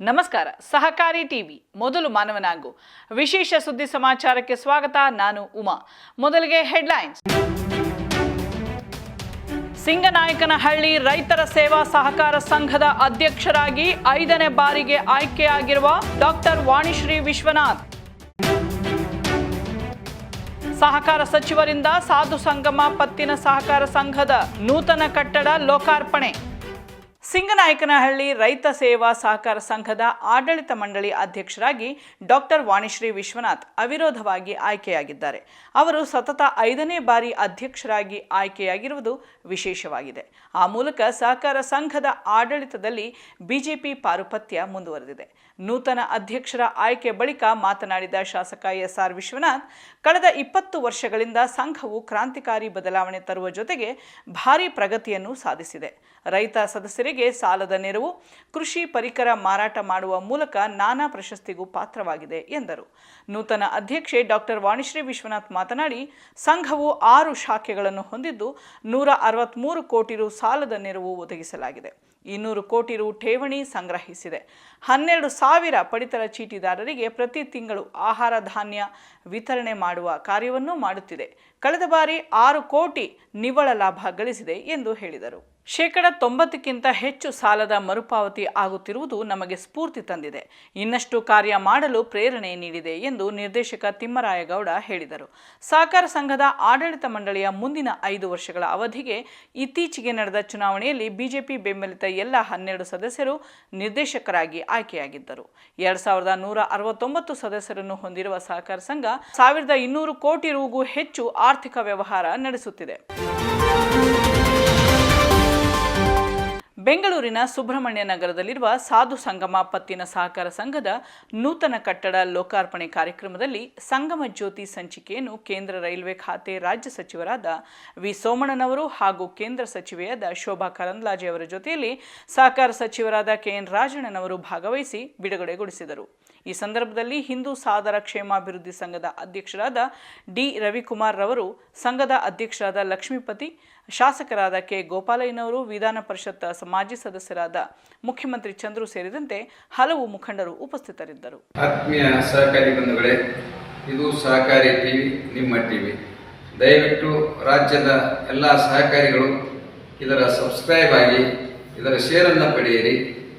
ನಮಸ್ಕಾರ. ಸಹಕಾರಿ ಟಿವಿ, ಮೊದಲು ಮಾನವನಾಗು. ವಿಶೇಷ ಸುದ್ದಿ ಸಮಾಚಾರಕ್ಕೆ ಸ್ವಾಗತ, ನಾನು ಉಮಾ. ಮೊದಲಿಗೆ ಹೆಡ್ಲೈನ್ಸ್. ಸಿಂಗನಾಯಕನಹಳ್ಳಿ ರೈತರ ಸೇವಾ ಸಹಕಾರ ಸಂಘದ ಅಧ್ಯಕ್ಷರಾಗಿ ಐದನೇ ಬಾರಿಗೆ ಆಯ್ಕೆಯಾಗಿರುವ ಡಾಕ್ಟರ್ ವಾಣಿಶ್ರೀ ವಿಶ್ವನಾಥ್. ಸಹಕಾರ ಸಚಿವರಿಂದ ಸಾಧು ಸಂಗಮ ಪತ್ತಿನ ಸಹಕಾರ ಸಂಘದ ನೂತನ ಕಟ್ಟಡ ಲೋಕಾರ್ಪಣೆ. ಸಿಂಗನಾಯಕನಹಳ್ಳಿ ರೈತ ಸೇವಾ ಸಹಕಾರ ಸಂಘದ ಆಡಳಿತ ಮಂಡಳಿ ಅಧ್ಯಕ್ಷರಾಗಿ ಡಾಕ್ಟರ್ ವಾಣಿಶ್ರೀ ವಿಶ್ವನಾಥ್ ಅವಿರೋಧವಾಗಿ ಆಯ್ಕೆಯಾಗಿದ್ದಾರೆ. ಅವರು ಸತತ ಐದನೇ ಬಾರಿ ಅಧ್ಯಕ್ಷರಾಗಿ ಆಯ್ಕೆಯಾಗಿರುವುದು ವಿಶೇಷವಾಗಿದೆ. ಆ ಮೂಲಕ ಸಹಕಾರ ಸಂಘದ ಆಡಳಿತದಲ್ಲಿ ಬಿಜೆಪಿ ಪಾರುಪತ್ಯ ಮುಂದುವರೆದಿದೆ. ನೂತನ ಅಧ್ಯಕ್ಷರ ಆಯ್ಕೆ ಬಳಿಕ ಮಾತನಾಡಿದ ಶಾಸಕ ಎಸ್ ಆರ್ ವಿಶ್ವನಾಥ್, ಕಳೆದ ಇಪ್ಪತ್ತು ವರ್ಷಗಳಿಂದ ಸಂಘವು ಕ್ರಾಂತಿಕಾರಿ ಬದಲಾವಣೆ ತರುವ ಜೊತೆಗೆ ಭಾರೀ ಪ್ರಗತಿಯನ್ನು ಸಾಧಿಸಿದೆ. ರೈತ ಸದಸ್ಯರಿಗೆ ಸಾಲದ ನೆರವು, ಕೃಷಿ ಪರಿಕರ ಮಾರಾಟ ಮಾಡುವ ಮೂಲಕ ನಾನಾ ಪ್ರಶಸ್ತಿಗೂ ಪಾತ್ರವಾಗಿದೆ ಎಂದರು. ನೂತನ ಅಧ್ಯಕ್ಷೆ ಡಾಕ್ಟರ್ ವಾಣಿಶ್ರೀ ವಿಶ್ವನಾಥ್ ಮಾತನಾಡಿ, ಸಂಘವು ಆರು ಶಾಖೆಗಳನ್ನು ಹೊಂದಿದ್ದು ನೂರ ಅರವತ್ತ್ಮೂರು ಕೋಟಿ ರು ಸಾಲದ ನೆರವು ಒದಗಿಸಲಾಗಿದೆ. ಇನ್ನೂರು ಕೋಟಿ ರು ಠೇವಣಿ ಸಂಗ್ರಹಿಸಿದೆ. ಹನ್ನೆರಡು ಸಾವಿರ ಪಡಿತರ ಚೀಟಿದಾರರಿಗೆ ಪ್ರತಿ ತಿಂಗಳು ಆಹಾರ ಧಾನ್ಯ ವಿತರಣೆ ಮಾಡುವ ಕಾರ್ಯವನ್ನು ಮಾಡುತ್ತಿದೆ. ಕಳೆದ ಬಾರಿ ಆರು ಕೋಟಿ ನಿವ್ವಳ ಲಾಭ ಗಳಿಸಿದೆ ಎಂದು ಹೇಳಿದರು. ಶೇಕಡ ತೊಂಬತ್ತಕ್ಕಿಂತ ಹೆಚ್ಚು ಸಾಲದ ಮರುಪಾವತಿ ಆಗುತ್ತಿರುವುದು ನಮಗೆ ಸ್ಫೂರ್ತಿ ತಂದಿದೆ. ಇನ್ನಷ್ಟು ಕಾರ್ಯ ಮಾಡಲು ಪ್ರೇರಣೆ ನೀಡಿದೆ ಎಂದು ನಿರ್ದೇಶಕ ತಿಮ್ಮರಾಯಗೌಡ ಹೇಳಿದರು. ಸಹಕಾರ ಸಂಘದ ಆಡಳಿತ ಮಂಡಳಿಯ ಮುಂದಿನ ಐದು ವರ್ಷಗಳ ಅವಧಿಗೆ ಇತ್ತೀಚೆಗೆ ನಡೆದ ಚುನಾವಣೆಯಲ್ಲಿ ಬಿಜೆಪಿ ಬೆಂಬಲಿತ ಎಲ್ಲ ಹನ್ನೆರಡು ಸದಸ್ಯರು ನಿರ್ದೇಶಕರಾಗಿ ಆಯ್ಕೆಯಾಗಿದ್ದರು. ಎರಡ್ ಸಾವಿರದ ನೂರ ಅರವತ್ತೊಂಬತ್ತು ಸದಸ್ಯರನ್ನು ಹೊಂದಿರುವ ಸಹಕಾರ ಸಂಘ ಸಾವಿರದ ಇನ್ನೂರು ಕೋಟಿ ರುಗೂ ಹೆಚ್ಚು ಆರ್ಥಿಕ ವ್ಯವಹಾರ ನಡೆಸುತ್ತಿದೆ. ಬೆಂಗಳೂರಿನ ಸುಬ್ರಹ್ಮಣ್ಯ ನಗರದಲ್ಲಿರುವ ಸಾಧು ಸಂಗಮ ಪತ್ತಿನ ಸಹಕಾರ ಸಂಘದ ನೂತನ ಕಟ್ಟಡ ಲೋಕಾರ್ಪಣೆ ಕಾರ್ಯಕ್ರಮದಲ್ಲಿ ಸಂಗಮ ಜ್ಯೋತಿ ಸಂಚಿಕೆಯನ್ನು ಕೇಂದ್ರ ರೈಲ್ವೆ ಖಾತೆ ರಾಜ್ಯ ಸಚಿವರಾದ ವಿ ಸೋಮಣ್ಣನವರು ಹಾಗೂ ಕೇಂದ್ರ ಸಚಿವೆಯಾದ ಶೋಭಾ ಕರಂದ್ಲಾಜೆ ಅವರ ಜೊತೆಯಲ್ಲಿ ಸಹಕಾರ ಸಚಿವರಾದ ಕೆಎನ್ ರಾಜಣ್ಣನವರು ಭಾಗವಹಿಸಿ ಬಿಡುಗಡೆಗೊಳಿಸಿದರು. ಈ ಸಂದರ್ಭದಲ್ಲಿ ಹಿಂದೂ ಸಾದರ ಕ್ಷೇಮಾಭಿವೃದ್ಧಿ ಸಂಘದ ಅಧ್ಯಕ್ಷರಾದ ಡಿ ರವಿಕುಮಾರ್ ರವರು, ಸಂಘದ ಅಧ್ಯಕ್ಷರಾದ ಲಕ್ಷ್ಮೀಪತಿ, ಶಾಸಕರಾದ ಕೆ ಗೋಪಾಲಯ್ಯನವರು, ವಿಧಾನ ಪರಿಷತ್ ಮಾಜಿ ಸದಸ್ಯರಾದ ಮುಖ್ಯಮಂತ್ರಿ ಚಂದ್ರು ಸೇರಿದಂತೆ ಹಲವು ಮುಖಂಡರು ಉಪಸ್ಥಿತರಿದ್ದರು. ಆತ್ಮೀಯ ಸಹಕಾರಿ ಬಂಧುಗಳೇ, ಇದು ಸಹಕಾರಿ ಟಿವಿ, ನಿಮ್ಮ ಟಿವಿ. ದಯವಿಟ್ಟು ರಾಜ್ಯದ ಎಲ್ಲ ಸಹಕಾರಿಗಳು ಇದರ ಸಬ್ಸ್ಕ್ರೈಬ್ ಆಗಿ ಇದರ ಶೇರನ್ನು ಪಡೆಯಿರಿ.